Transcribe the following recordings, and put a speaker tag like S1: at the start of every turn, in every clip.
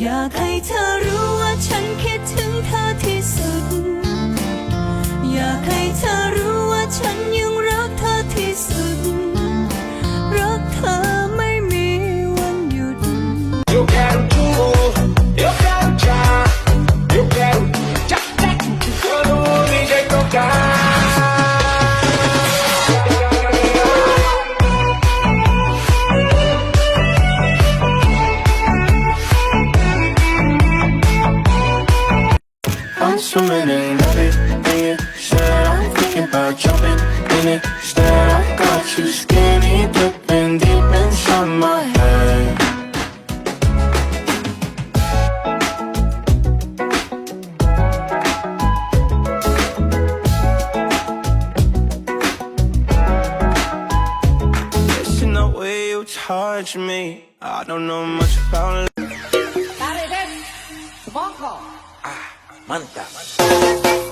S1: อยากให้เธอรู้ว่าฉันคิดถึงเธอที่สุด อยากให้เธอ
S2: I'm swimming in everything you said. I'm thinking about jumping in it. Instead, I got you skinny dipping deep inside my head. Listen the way you touch me. I don't know much about it.
S3: Manta.
S4: สั ก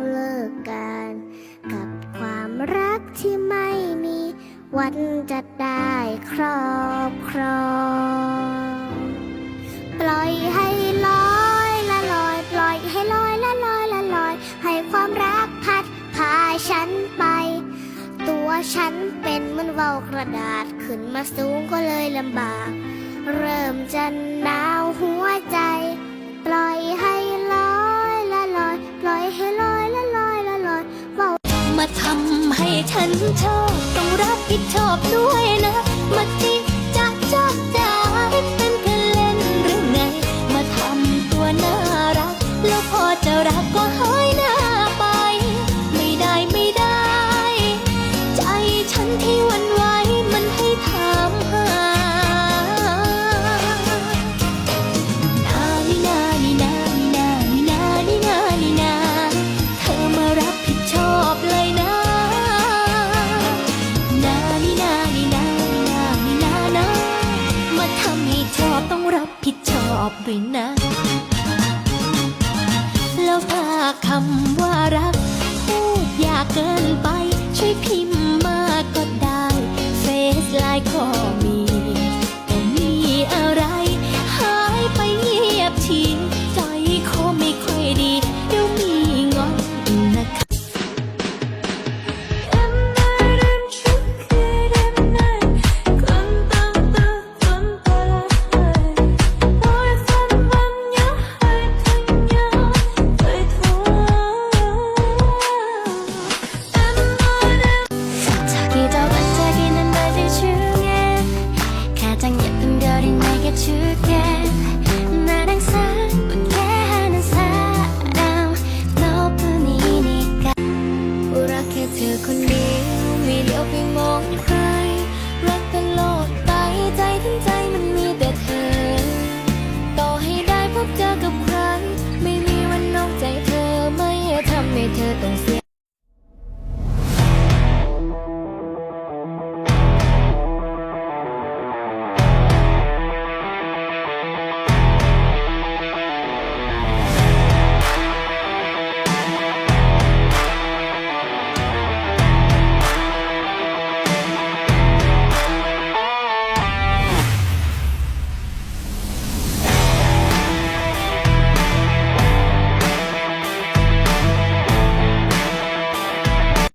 S5: วันจะได้ครอบครอง ปล่อยให้ลอยละลอย ปล่อยให้ลอยละลอยละลอย ให้ความรักพัดพาฉันไป ตัวฉันเป็นเหมือนเว่ากระดาษขึ้นมาสูงก็เลยลำบาก เริ่มจะหนาวหัวใจ ปล่อยให้ลอยละลอย ปล่อยให้ลอยละลอยละลอยเว่า
S1: มาทำให้ฉันชอบต้องรับ ผิดชอบด้วยนะ อบด้วยนะ แล้วถ้าคำว่ารักพูดยากเกินไป